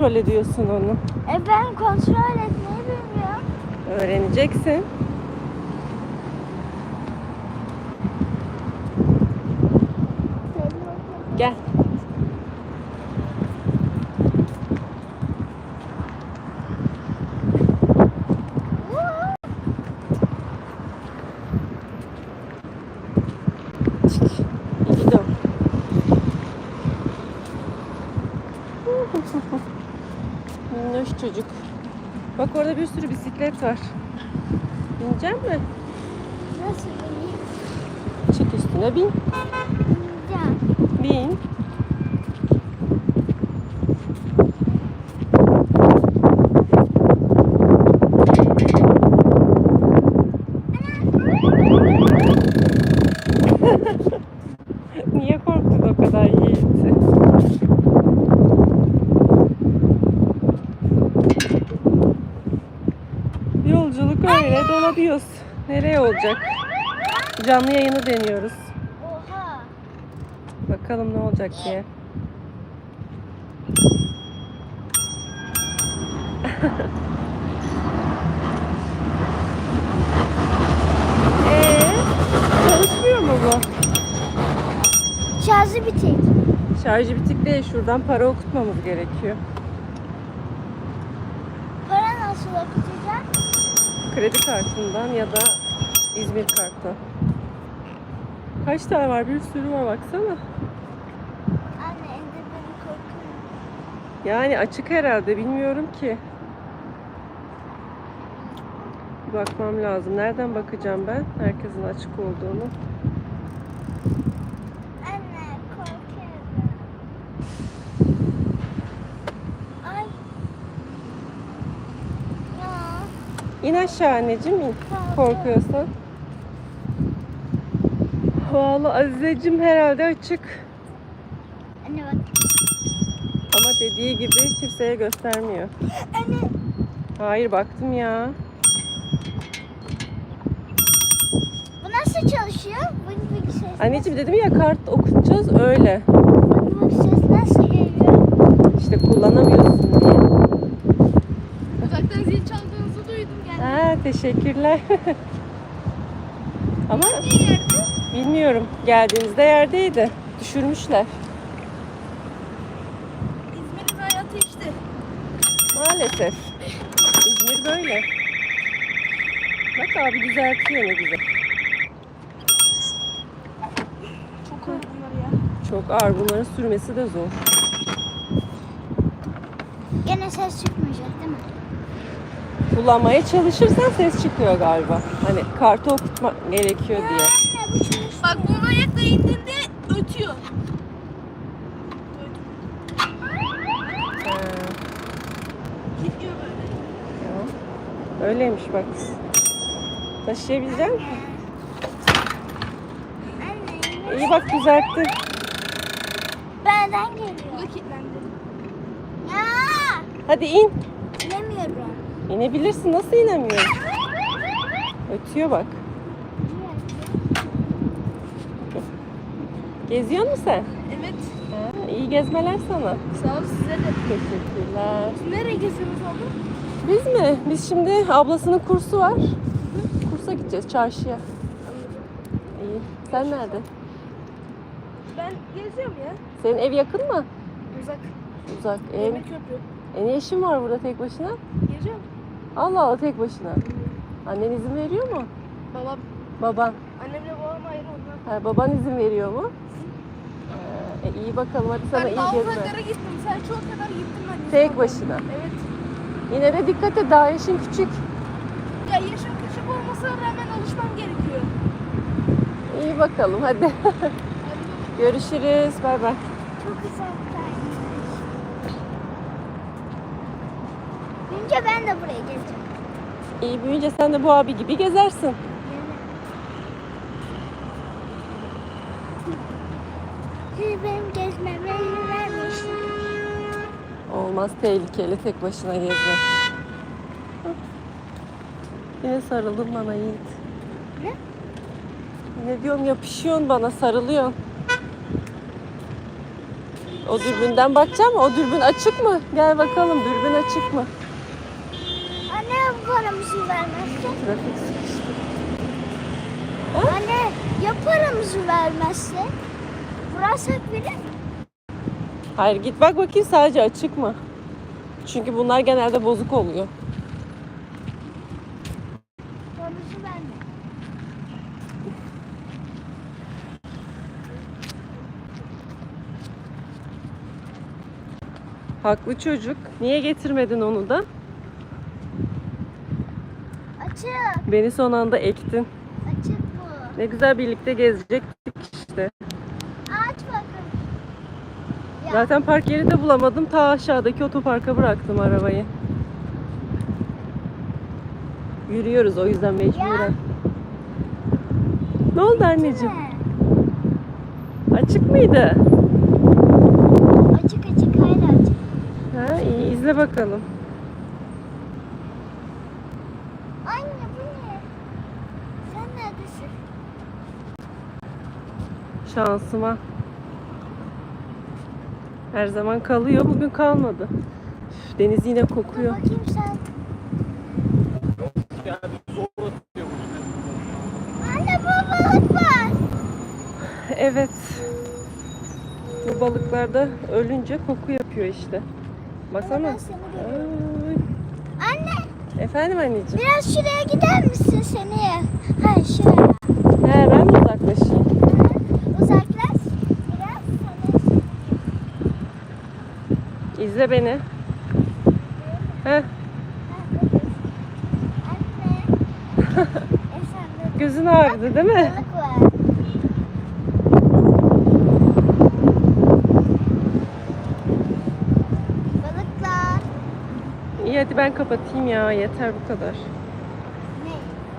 kontrol ediyorsun onu? E ben kontrol etmeyi bilmiyorum. Öğreneceksin. Gel. Çık. Minnoş çocuk. Bak orada bir sürü bisiklet var. Binecek mi? Nasıl bileyim? Çık üstüne bin. Bileceğim. Bin. Niye korktun o kadar Yiğit? Yolculuk öyle dolabıyoruz. Nereye olacak? Canlı yayını deniyoruz. Oha. Bakalım ne olacak diye. Ee, çalışmıyor mu bu? Şarjı bitik. Şarjı bitik değil. Şuradan para okutmamız gerekiyor. Para nasıl okutacağım? Kredi kartından ya da İzmir kartı. Kaç tane var? Bir sürü var baksana. Anne elde beni korkuyor. Yani açık herhalde bilmiyorum ki. Bir bakmam lazım. Nereden bakacağım ben? Herkesin açık olduğunu. Anne korkuyorum. Ay. Ya. İn aşağı anneciğim in. Korkuyorsan. Vallahi Azizeciğim herhalde açık. Anne bak. Ama dediği gibi kimseye göstermiyor. Anne. Hayır baktım ya. Bu nasıl çalışıyor? Bu bilgisayar. Anneciğim dedim ya kart okutacağız öyle. Bu bilgisayar nasıl geliyor? İşte kullanamıyorsun diye. Uzaktan zil çaldığınızı duydum geldim. Ha teşekkürler. Ama yerde. Bilmiyorum. Geldiğimizde yerdeydi. Düşürmüşler. İzmir'in hayatı işte. Maalesef. İzmir böyle. Bak abi düzeltiyor ne güzel. Çok ağır bunlar ya. Çok ağır. Bunların sürmesi de zor. Gene ses çıkmayacak değil mi? Kullanmaya çalışırsan ses çıkıyor galiba. Hani kartı okutmak gerekiyor diye. Bak bu ayakla indiğinde ötüyor. Ha, Gidiyor böyle. ya. Öyleymiş bak. Taşıyabilecek misin? İyi bak düzelttin. Benden geliyor. Hadi in. İnebilirsin. Nasıl inemiyorsun? Ötüyor bak. Geziyor musun sen? Evet. Ha, iyi gezmeler sana. Sağ ol size de. Teşekkürler. Siz nereye geziyorsunuz abla? Biz mi? Biz şimdi ablasının kursu var. Kursa gideceğiz çarşıya. İyi. Sen nerede? Ben geziyorum ya. Senin ev yakın mı? Uzak. Uzak. Ev. Yemek köprü. E ne işin var burada tek başına? Geziyorum. Allah Allah tek başına. Annen izin veriyor mu? Babam. Baban. Annemle babam ayrı onlar. Ha, baban izin veriyor mu? Ha, e, iyi bakalım hadi sana ben iyi gezme. uzaklara gittim. Selçuk'a kadar gittim ben. Tek başına. Evet. Yine de dikkat et daha yaşın küçük. Ya yaşım küçük olmasına rağmen alışmam gerekiyor. İyi bakalım hadi. Hadi Görüşürüz. Bay bay. Çok uzaktaymış. Önce ben de buraya geleceğim. İyi büyüyünce sen de bu abi gibi gezersin. Siz benim gezmeme izin vermişsiniz. Olmaz tehlikeli tek başına gezmek. Yine sarıldın bana Yiğit. Ne? Ne diyorum yapışıyorsun bana sarılıyorsun. O dürbünden bakacağım. O dürbün açık mı? Gel bakalım dürbün açık mı? Paramızı vermezse? Trafik sıkıştı. Anne ya paramızı vermezse? Vurarsak verir? Hayır git bak bakayım sadece açık mı? Çünkü bunlar genelde bozuk oluyor. Paramızı verme. Haklı çocuk. Niye getirmedin onu da? Açık. Beni son anda ektin. Açık bu. Ne güzel birlikte gezecektik işte. Aç bakın. Ya. Zaten park yeri de bulamadım. Ta aşağıdaki otoparka bıraktım arabayı. Yürüyoruz o yüzden mecburen. Ne oldu anneciğim? Ne? Açık mıydı? Açık açık hala açık. Ha iyi izle bakalım. Anne bu ne? Sen neredesin? Şansıma. Her zaman kalıyor. Bugün kalmadı. Üf, Deniz yine kokuyor. bakayım sen. Anne bu balık var. Evet. Bu balıklar da ölünce koku yapıyor işte. Görüyorum. Ay. Anne Efendim anneciğim. biraz şuraya gider misin seni? Hayır şuraya. He ben mi uzaklaşayım? Uzaklaş. Biraz sana. İzle beni. Gözün ağrıdı değil mi? İyi hadi ben kapatayım ya yeter bu kadar.